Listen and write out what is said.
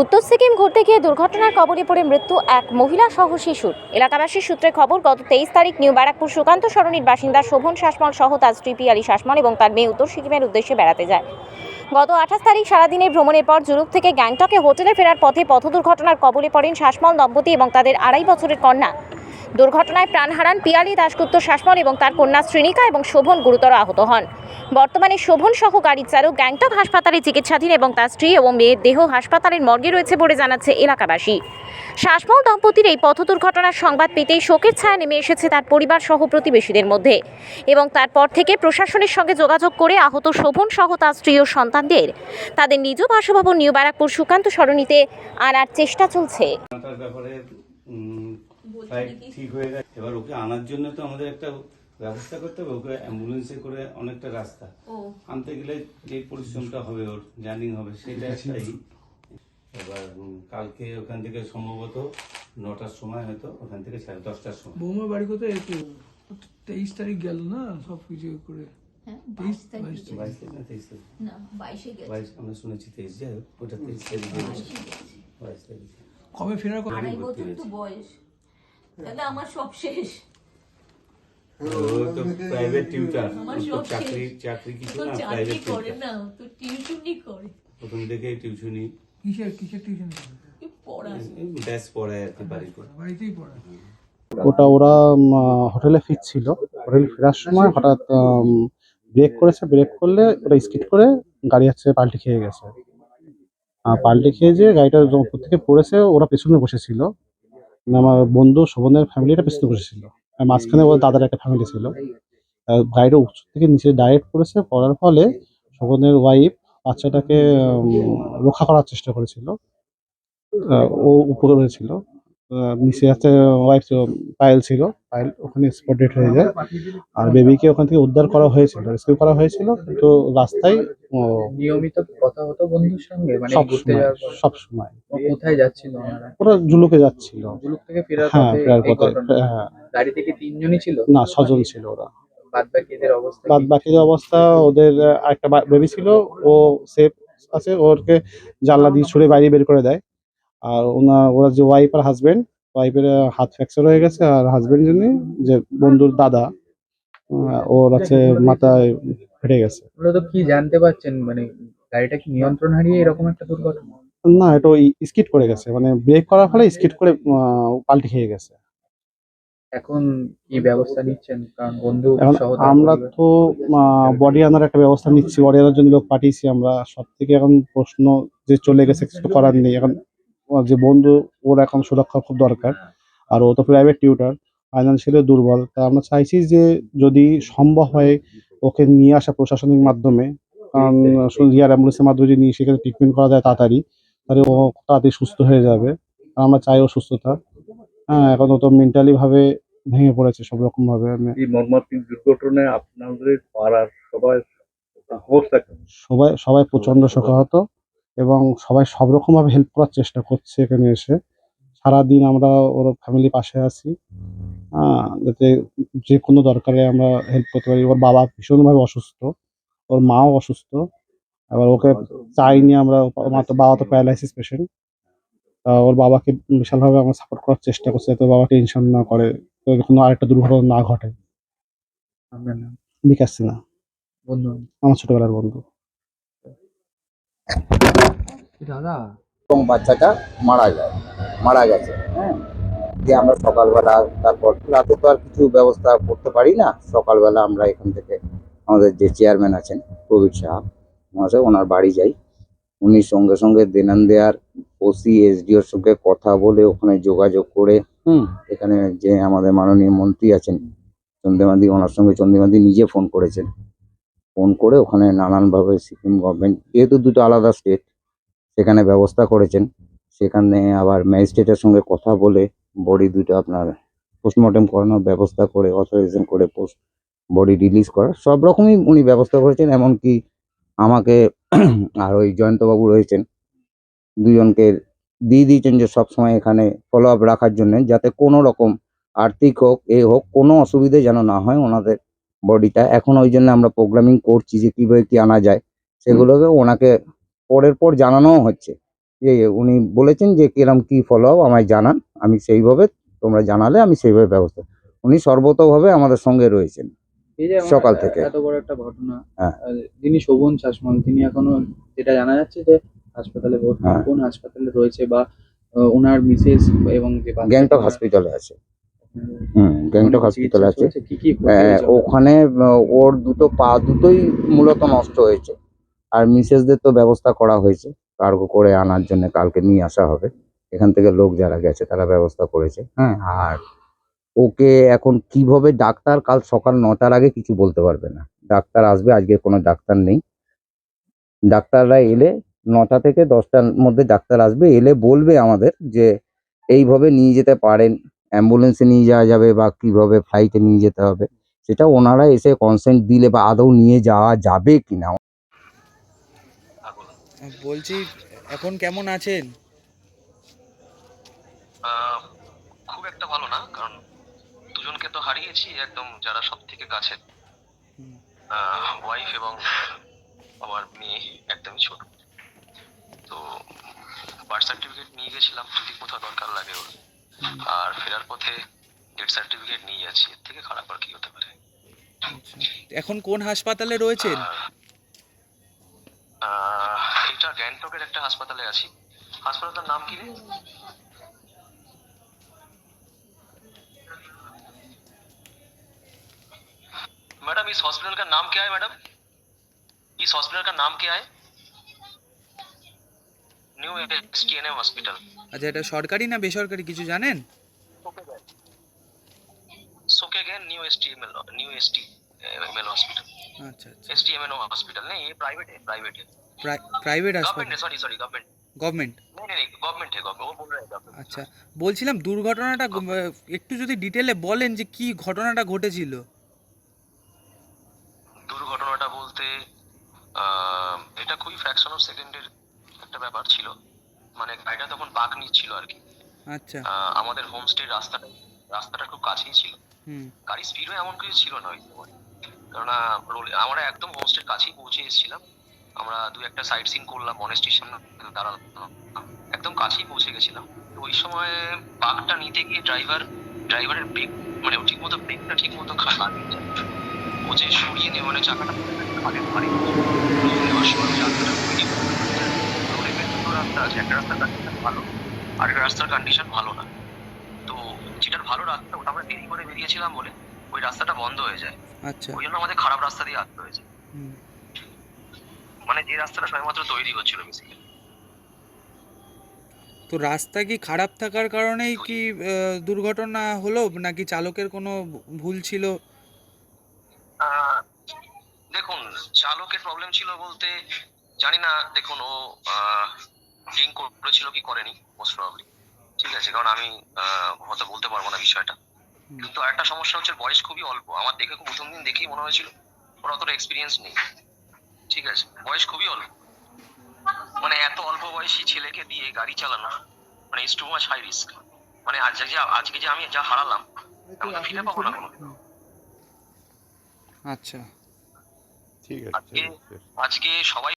উত্তর সিকিম ঘুরতে গিয়ে দুর্ঘটনার কবলে পড়ে মৃত্যু এক মহিলা সহ শিশুর। এলাকাবাসীর সূত্রে খবর, গত তেইশ তারিখ নিউ ব্যারাকপুর সুকান্ত সরণির বাসিন্দা শোভন শাসমল সহ তার স্ত্রী পিয়ালি শাসমল এবং তার মেয়ে উত্তর সিকিমের উদ্দেশ্যে বেড়াতে যায়। গত আঠাশ তারিখ সারাদিনের ভ্রমণের পর জুরুক থেকে গ্যাংটকে হোটেলে ফেরার পথে পথ দুর্ঘটনার কবলে পড়েন শাসমল দম্পতি এবং তাদের আড়াই বছরের কন্যা দুর্ঘটনায় প্রাণ হারান পিয়ালি দাশগুপ্ত শাসমল এবং তার কন্যা শ্রীনিকা এবং শোভন গুরুতর আহত হন। বর্তমানে শোভন সহ গাড়ির চালক গ্যাংটক হাসপাতালে চিকিৎসাধীন এবং তার স্ত্রী এবং মেয়ের দেহ হাসপাতালের মর্গে রয়েছে বলে জানাচ্ছে এলাকাবাসী। শাসমল দম্পতির এই পথ দুর্ঘটনার সংবাদ পেতেই শোকের ছায়া নেমে এসেছে তার পরিবার সহ প্রতিবেশীদের মধ্যে এবং তারপর থেকে প্রশাসনের সঙ্গে যোগাযোগ করে আহত শোভন সহ তার স্ত্রী ও সন্তানদের। তাদের নিজ বাসভবন নিউ ব্যারাকপুর সুকান্ত সরণিতে আনার চেষ্টা চলছে। ঠিক হয়ে গেছে এবার ওকে আনার জন্য তো আমাদের একটা ব্যবস্থা করতে হবে ওকে অ্যাম্বুলেন্সে করে অনেকটা রাস্তা। আনতে গেলে যে পরিশ্রমটা হবে ওর জার্নিং হবে সেটা একটাই। এবার কালকে ওখান থেকে সম্ভবত নটার সময় হয়তো ওখান থেকে সাড়ে দশটার সময়। বৌমার বাড়ি কোথায়? একটু তেইশ তারিখ গেল না সব কিছু করে? হ্যাঁ, কবে ফেরার কথা? বয়স। তাহলে আমার সব শেষ। তো প্রাইভেট টিউটার আমার তো সব চাকরি চাকরি কিছু না প্রাইভেট করে না তো টিউশনই করে। প্রথম থেকেই টিউশনি কিসের কিসের টিউশন পড়া ব্যাস পড়ায় আর কি বাড়িতে বাড়িতেই পড়া ওটা ওরা হোটেলে ফিরছিল হোটেল ফেরার সময় হঠাৎ ব্রেক করেছে। ব্রেক করলে ওরা স্কিড করে গাড়ি হচ্ছে পাল্টি খেয়ে গেছে। পাল্টি খেয়ে যে গাড়িটা উপর থেকে পড়েছে। ওরা পেছনে বসেছিল। আমার বন্ধু শোভনের ফ্যামিলিটা পেছনে বসেছিল আর মাঝখানে ওর দাদার একটা ফ্যামিলি ছিল। গাড়িটা উঁচু থেকে নিচে ডাইরেক্ট করেছে পড়ার ফলে শোভনের ওয়াইফ বাচ্চাটাকে রক্ষা করার চেষ্টা করেছিল। ও উপরে ছিল আহ, নিচে হচ্ছে ওয়াইফ পায়েল ছিল পায়েল ওখানে স্পট ডেট হয়ে যায়। আর বেবিকে ওখান থেকে উদ্ধার করা হয়েছিল রেস্কিউ করা হয়েছিল কিন্তু রাস্তায় নিয়মিত কথা হতো বন্ধুর সঙ্গে? মানে সব ঘুরতে সময় যাওয়ার সব সময়। কোথায় যাচ্ছিল ওরা জুলুকে যাচ্ছিল। জুলুক থেকে ফেরার হ্যাঁ পথে ফেরার পথে ঘটনা হ্যাঁ গাড়ি থেকে তিনজনই ছিল? না ছজন ছিল ওরা। বাদ বাকিদের অবস্থা বাদ কি? বাকি অবস্থা ওদের একটা বেবি ছিল ও সেফ আছে ওরকে জানলা দিয়ে ছুড়ে বাইরে বের করে দেয়। আর ওনা ওরা যে ওয়াইফ আর হাজবেন্ড ওয়াইফের হাত ফ্র্যাকচার হয়ে গেছে আর হাজবেন্ড জন্য যে বন্ধুর দাদা ওর আছে মাথায় ফেটে গেছে। মূলত কি জানতে পারছেন? মানে গাড়িটা কি নিয়ন্ত্রণ হারিয়ে এরকম একটা দুর্ঘটনা? না এটা ওই স্কিড করে গেছে। মানে ব্রেক করার ফলে স্কিড করে পাল্টি খেয়ে গেছে। এখন কি ব্যবস্থা নিচ্ছেন? কারণ বন্ধু আমরা তো বডি আনার একটা ব্যবস্থা নিচ্ছি। বডি আনার জন্য লোক পাঠিয়েছি। আমরা সব থেকে এখন প্রশ্ন যে চলে গেছে কিছু করার নেই। এখন যে বন্ধু ওর এখন সুরক্ষা খুব দরকার। আর ও তো প্রাইভেট টিউটার ফাইন্যান্সিয়ালি দুর্বল। তা আমরা চাইছি যে যদি সম্ভব হয় ওকে নিয়ে আসা প্রশাসনিক মাধ্যমে কারণ রিয়ার অ্যাম্বুলেন্সের মাধ্যমে যদি নিয়ে সেখানে ট্রিটমেন্ট করা যায় তাড়াতাড়ি তাহলে ও তাড়াতাড়ি সুস্থ হয়ে যাবে। আর আমরা চাই ও সুস্থতা। হ্যাঁ এখন ও তো মেন্টালি ভাবে ভেঙে পড়েছে সব রকম ভাবে। এই মর্মান্তিক দুর্ঘটনায় আপনাদের পাড়ার সবাই? সবাই সবাই প্রচণ্ড শোকাহত। এবং সবাই সব রকম ভাবে হেল্প করার চেষ্টা করছে এখানে এসে। সারাদিন আমরা ওর ফ্যামিলি পাশে আছি। যাতে যে কোনো দরকারে আমরা হেল্প করতে পারি। ওর বাবা ভীষণভাবে অসুস্থ ওর মাও অসুস্থ। এবার ওকে চাইনি আমরা আমার তো বাবা তো প্যারালাইসিস পেশেন্ট ওর বাবাকে বিশালভাবে আমরা সাপোর্ট করার চেষ্টা করছি যাতে ওর বাবা টেনশন না করে কোনো আরেকটা দুর্ঘটনা না ঘটে। বিকাশ সিনহা বন্ধু। আমার ছোটবেলার বন্ধু। দাদা? এবং বাচ্চাটা মারা যায় মারা গেছে হ্যাঁ? দিয়ে আমরা সকালবেলা তারপর রাতে তো আর কিছু ব্যবস্থা করতে পারি না। সকালবেলা আমরা এখান থেকে আমাদের যে চেয়ারম্যান আছেন প্রবীর সাহা মহাশয় ওনার বাড়ি যাই। উনি সঙ্গে সঙ্গে দেনান দেয়ার ওসি এসডিওর সঙ্গে কথা বলে ওখানে যোগাযোগ করে হুম। এখানে যে আমাদের মাননীয় মন্ত্রী আছেন চন্দ্রমাদি ওনার সঙ্গে চন্দ্রমাদি নিজে ফোন করেছেন। ফোন করে ওখানে নানানভাবে সিকিম গভর্নমেন্ট যেহেতু দুটো আলাদা স্টেট সেখানে ব্যবস্থা করেছেন। সেখানে আবার ম্যাজিস্ট্রেটের সঙ্গে কথা বলে বডি দুটো আপনার পোস্টমর্টেম করানোর ব্যবস্থা করে অথরাইজেশন করে পোস্ট বডি রিলিজ করার সব রকমই উনি ব্যবস্থা করেছেন। এমনকি আমাকে আর ওই জয়ন্তবাবু রয়েছেন, দুজনকে দিয়ে দিয়েছেন যে সবসময় এখানে ফলো আপ রাখার জন্য, যাতে কোনো রকম আর্থিক হোক, এ হোক, কোনো অসুবিধে যেন না হয় ওনাদের। বডিটা এখন ওই জন্য আমরা প্রোগ্রামিং করছি যে কীভাবে কি আনা যায় সেগুলোকে ওনাকে পরের পর জানানোও হচ্ছে যে উনি বলেছেন যে কিরম কি ফলো আমায় জানান আমি সেইভাবে তোমরা জানালে আমি সেইভাবে ব্যবস্থা উনি সর্বতভাবে আমাদের সঙ্গে রয়েছেন সকাল থেকে। এত বড় একটা ঘটনা হ্যাঁ। যিনি শোভন শাসমল তিনি এখনও যেটা জানা যাচ্ছে যে হাসপাতালে হ্যাঁ। কোন হাসপাতালে রয়েছে বা ওনার মিসেস এবং যে গ্যাংটক হসপিটালে আছে হুম গ্যাংটক হসপিটালে চিকিৎসা আছে? ওখানে ওর দুটো পা দুটোই মূলত নষ্ট হয়েছে। আর মিসেসদের তো ব্যবস্থা করা হয়েছে কার্গো করে আনার জন্য কালকে নিয়ে আসা হবে। এখান থেকে লোক যারা গেছে তারা ব্যবস্থা করেছে। হ্যাঁ। আর ওকে এখন কীভাবে ডাক্তার কাল সকাল নটার আগে কিছু বলতে পারবে না। ডাক্তার আসবে আজকে কোনো ডাক্তার নেই। ডাক্তাররা এলে নটা থেকে দশটার মধ্যে ডাক্তার আসবে এলে বলবে আমাদের যে এইভাবে নিয়ে যেতে পারেন অ্যাম্বুলেন্সে নিয়ে যাওয়া যাবে বা কীভাবে ফ্লাইটে নিয়ে যেতে হবে সেটা ওনারা এসে কনসেন্ট দিলে বা আদৌ নিয়ে যাওয়া যাবে কি না? বলছি এখন কেমন আছেন? খুব একটা ভালো না কারণ দুজনকে তো হারিয়েছি একদম যারা সব থেকে কাছের ওয়াইফ এবং আমার মেয়ে একদমই ছোট। তো বার্থ সার্টিফিকেট নিয়ে গেছিলাম যদি কোথাও দরকার লাগে ওর। আর ফেরার পথে ডেথ সার্টিফিকেট নিয়ে যাচ্ছি এর থেকে খারাপ আর কি হতে পারে এখন কোন হাসপাতালে রয়েছেন আহ, এটা গ্যাংটকের একটা হাসপাতালে আছি হাসপাতালটার নাম কি রে मैडम इस हॉस्पिटल का नाम क्या है मैडम इस हॉस्पिटल का नाम क्या है न्यू एसटीएनएम हॉस्पिटल আচ্ছা এটা সরকারি না বেসরকারি কিছু জানেন सोके गए new STML new STML hospital আচ্ছা আচ্ছা एसटीएमएल हॉस्पिटल नहीं ये प्राइवेट है प्राइवेट है প্রাইভেট गवर्नमेंट হাসপাতাল है सॉरी सॉरी गवर्नमेंट গভর্নমেন্ট नहीं नहीं नहीं गवर्नमेंट है गवर्नमेंट वो बोल रहे हैं गवर्नमेंट আচ্ছা বলছিলাম দুর্ঘটনাটা গ- একটু যদি ডিটেলে বলেন যে কি ঘটনাটা ঘটেছিল দুর্ঘটনাটা বলতে আহ, এটা খুবই ফ্র্যাকশন অফ সেকেন্ডের একটা ব্যাপার ছিল মানে গাড়িটা তখন বাঁক নিচ্ছিল আর কি আচ্ছা আমাদের হোমস্টের রাস্তাটা রাস্তাটা খুব কাছেই ছিল হুম গাড়ি স্পিডও এমন কিছু ছিল না ওই সময় কেননা আমরা একদম হোমস্টের কাছেই পৌঁছে এসেছিলাম আমরা দু একটা সাইড সিন করলাম মনেস্টির সামনে দাঁড়ালাম একদম কাছেই পৌঁছে গেছিলাম ওই সময় বাঘটা নিতে গিয়ে ড্রাইভার ড্রাইভারের ব্রেক মানে ঠিক মতো ব্রেকটা ঠিক মতো খালি ও যে সরিয়ে নেয় মানে চাকাটা আগে ভারী নেওয়ার সময় চাকাটা সরিয়ে রোডে বেশ দুটো রাস্তা আছে একটা রাস্তার কন্ডিশন ভালো আর একটা রাস্তার কন্ডিশন ভালো না। তো যেটার ভালো রাস্তা ওটা আমরা দেরি করে বেরিয়েছিলাম বলে ওই রাস্তাটা বন্ধ হয়ে যায়। আচ্ছা। ওই জন্য আমাদের খারাপ রাস্তা দিয়ে আসতে হয়েছে। মানে যে রাস্তাটা সবেমাত্র তৈরি হচ্ছিল বেসিক্যালি তো রাস্তা কি খারাপ থাকার কারণেই কি দুর্ঘটনা হলো নাকি চালকের কোনো ভুল ছিল? দেখুন চালকের প্রবলেম ছিল বলতে জানি না দেখুন ও ড্রিঙ্ক করেছিল কি করেনি মোস্ট প্রবলি ঠিক আছে কারণ আমি হয়তো বলতে পারব না বিষয়টা। কিন্তু আরেকটা সমস্যা হচ্ছে বয়স খুবই অল্প। আমার দেখে প্রথম দিন দেখেই মনে হয়েছিল ওর অতটা এক্সপিরিয়েন্স নেই। ঠিক আছে বয়স খুবই অল্প। মানে এত অল্প বয়সী ছেলেকে দিয়ে গাড়ি চালানো মানে is too much high risk মানে আজ যে আজকে যে আমি যা হারালাম আমি ফিরে পাবো না কোনো আচ্ছা। ঠিক আজকে আজকে সবাই